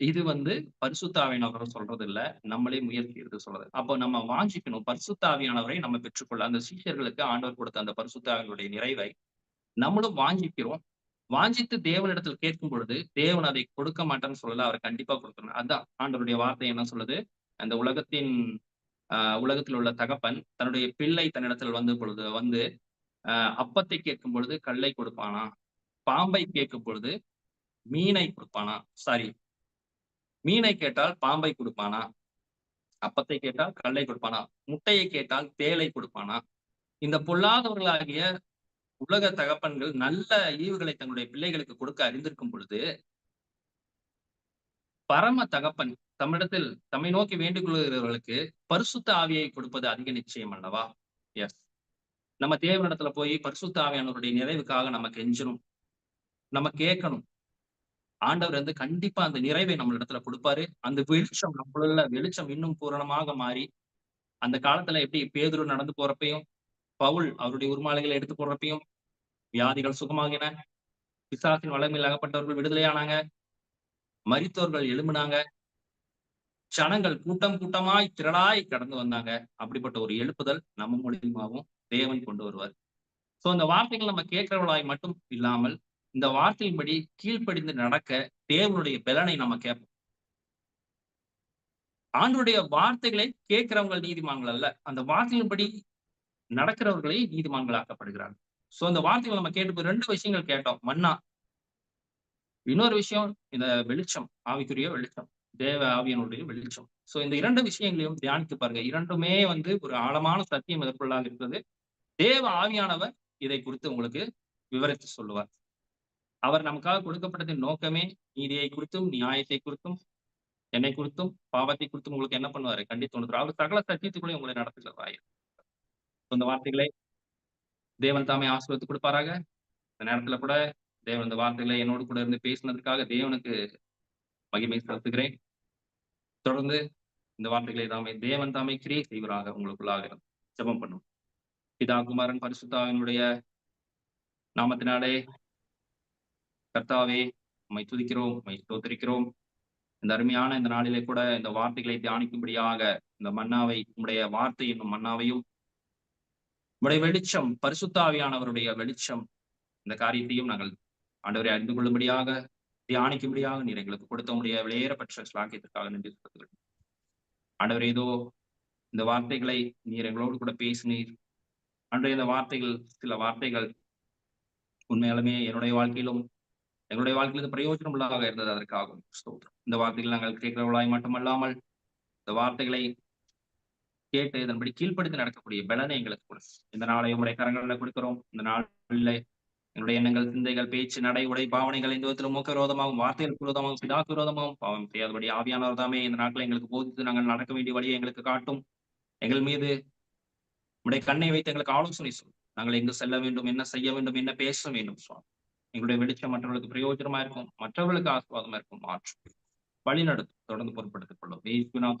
இது வந்து பரிசுத்தாவியானவரை சொல்றது இல்ல நம்மளே முயற்சி எடுத்து சொல்றது. அப்போ நம்ம வாஞ்சிக்கணும். பரிசுத்தாவியானவரை நம்ம பெற்றுக்கொள்ள அந்த சீஷர்களுக்கு ஆண்டவர் கொடுத்த அந்த பரிசுத்தாவினுடைய நிறைவை நம்மளும் வாஞ்சிக்கிறோம். வாஞ்சித்து தேவனிடத்தில் கேட்கும் பொழுது தேவன் அதை கொடுக்க மாட்டேன்னு சொல்லல அவர் கண்டிப்பா கொடுக்கணும் அதான் ஆண்டவருடைய வார்த்தை என்ன சொல்லுது? அந்த உலகத்தின் உலகத்தில் உள்ள தகப்பன் தன்னுடைய பிள்ளை தன்னிடத்தில் வந்த பொழுது வந்து அஹ் அப்பத்தை கேட்கும் பொழுது கல்லை கொடுப்பானா? பாம்பை கேட்கும் பொழுது மீனை கொடுப்பானா? சாரி மீனை கேட்டால் பாம்பை கொடுப்பானா? அப்பத்தை கேட்டால் கல்லை கொடுப்பானா? முட்டையை கேட்டால் தேலை கொடுப்பானா? இந்த பொல்லாதவர்களாகிய உலக தகப்பன்கள் நல்ல ஈவுகளை தங்களுடைய பிள்ளைகளுக்கு கொடுக்க அறிந்திருக்கும் பொழுது பரம தகப்பன் தம்மிடத்தில் தம்மை நோக்கி வேண்டிக் கொள்கிறவர்களுக்கு பரிசுத்த ஆவியை கொடுப்பது அதிக நிச்சயம் அல்லவா? எஸ் நம்ம தேவனிடத்துல போய் பரிசுத்த ஆவியானவருடைய நிறைவுக்காக நம்ம கெஞ்சணும் நம்ம கேட்கணும். ஆண்டவர் வந்து கண்டிப்பா அந்த நிறைவை நம்ம இடத்துல கொடுப்பாரு. அந்த வெளிச்சம் நம்மளுள்ள வெளிச்சம் இன்னும் பூரணமாக மாறி அந்த காலத்துல எப்படி பேதுரு நடந்து போறப்பையும் பவுல் அவருடைய உருமாலைகளை எடுத்து போடுறப்பையும் வியாதிகள் சுகமாகின பிசாசின் வளமையில் அகப்பட்டவர்கள் விடுதலையானாங்க மரித்தோர்கள் எழும்பினாங்க ஜனங்கள் கூட்டம் கூட்டமாய் திரளாய் கடந்து வந்தாங்க. அப்படிப்பட்ட ஒரு எழுப்புதல் நம்ம மூலியமாகவும் தேவன் கொண்டு வருவார். சோ அந்த வார்த்தைகள் நம்ம கேட்கிறவளாய் மட்டும் இல்லாமல் இந்த வார்த்தையின்படி கீழ்ப்படிந்து நடக்க தேவனுடைய பலனை நம்ம கேட்போம். ஆண்டுடைய வார்த்தைகளை கேட்கிறவங்க நீதிமான்கள் அல்ல. அந்த வார்த்தையின்படி நடக்கிறவர்களே நீதிமான்களாக்கப்படுகிறார்கள். சோ அந்த வார்த்தைகள் நம்ம கேட்டு ரெண்டு விஷயங்கள் கேட்டோம். மன்னா. இன்னொரு விஷயம் இந்த வெளிச்சம் ஆவிக்குரிய வெளிச்சம். தேவ ஆவியனுடைய வெளிச்சம். சோ இந்த இரண்டு விஷயங்களையும் தியானித்து பாருங்க. இரண்டுமே வந்து ஒரு ஆழமான சத்தியம் எதற்குள்ளாக இருக்கிறது தேவ ஆவியானவர் இதை குறித்து உங்களுக்கு விவரித்து சொல்லுவார். அவர் நமக்காக கொடுக்கப்பட்டதின் நோக்கமே நீதியை குறித்தும் நியாயத்தை குறித்தும் என்னை குறித்தும் பாவத்தை குறித்தும் உங்களுக்கு என்ன பண்ணுவாரு? கண்டித்து உணர்த்துறாரு அவர் சகல சத்தியத்துக்குள்ளே உங்களை நடத்துகிறவாய் இந்த வார்த்தைகளை தேவன் தாமே ஆசிரியத்து கொடுப்பாராக. இந்த நேரத்துல கூட தேவன் இந்த வார்த்தைகளை என்னோடு கூட இருந்து பேசினதுக்காக தேவனுக்கு மகிமை செலுத்துகிறேன். தொடர்ந்து இந்த வார்த்தைகளை தாமே தேவன் தாமே கிரியை செய்வராக உங்களுக்குள்ளாக ஜெபம் பண்ணும் பிதா குமாரன் பரிசுத்தாவினுடைய நாமத்தினாலே கர்த்தாவே உம்மை துதிக்கிறோம் உம்மை தோத்திருக்கிறோம் இந்த அருமையான இந்த நாளிலே கூட இந்த வார்த்தைகளை தியானிக்கும்படியாக இந்த மன்னாவை உங்களுடைய வார்த்தை என்னும் மன்னாவையும் உங்களுடைய வெளிச்சம் பரிசுத்தாவியானவருடைய வெளிச்சம் இந்த காரியத்தையும் நாங்கள் ஆண்டவரை அறிந்து கொள்ளும்படியாக தியானிக்கும்படியாக நீர் எங்களுக்கு கொடுத்த உடைய வெளியேறப்பட்ட ஸ்லாக்கியத்திற்காக நன்றி செலுத்துகிறேன் ஆண்டவர் ஏதோ இந்த வார்த்தைகளை நீர் எங்களோடு கூட பேசினீர். அன்றைய இந்த வார்த்தைகள் சில வார்த்தைகள் உண்மையாலுமே என்னுடைய வாழ்க்கையிலும் எங்களுடைய வாழ்க்கையில் பிரயோஜனம் உள்ளதாக இருந்தது. அதற்காகவும் ஸ்தோத்திரம். இந்த வார்த்தைகள் நாங்கள் கேட்கிறவர்களாய் மட்டுமல்லாமல் இந்த வார்த்தைகளை கேட்டு இதன்படி கீழ்ப்படுத்தி நடக்கக்கூடிய பலனை எங்களுக்கு கொடுக்கும் இந்த நாளை உங்களுடைய கரங்களில் கொடுக்கிறோம். இந்த நாளில் என்னுடைய எண்ணங்கள் சிந்தைகள் பேச்சு நடை உடை பாவனைகள் இந்த விதத்தில் மூக்க விரோதமாகவும் வார்த்தைகள் விரோதமாகவும் பிதாக்கு விரோதமாகவும் பாவம் செய்யாதபடி ஆவியானவர் தாமே இந்த நாட்களை எங்களுக்கு போதித்து நாங்கள் நடக்க வேண்டிய வழியை எங்களுக்கு காட்டும். எங்கள் மீது உடைய கண்ணை வைத்து எங்களுக்கு ஆலோசனை சொல்லும் நாங்கள் எங்கு செல்ல வேண்டும் என்ன செய்ய வேண்டும் என்ன பேச வேண்டும் சுவாமி. எங்களுடைய வெளிச்சம் மற்றவர்களுக்கு பிரயோஜனமா இருக்கும் மற்றவர்களுக்கு ஆசுவாதமா இருக்கும் மாற்றும். வழிநடத்தும் தொடர்ந்து பொருட்படுத்திக் கொள்ளும். கேட்கிறோம்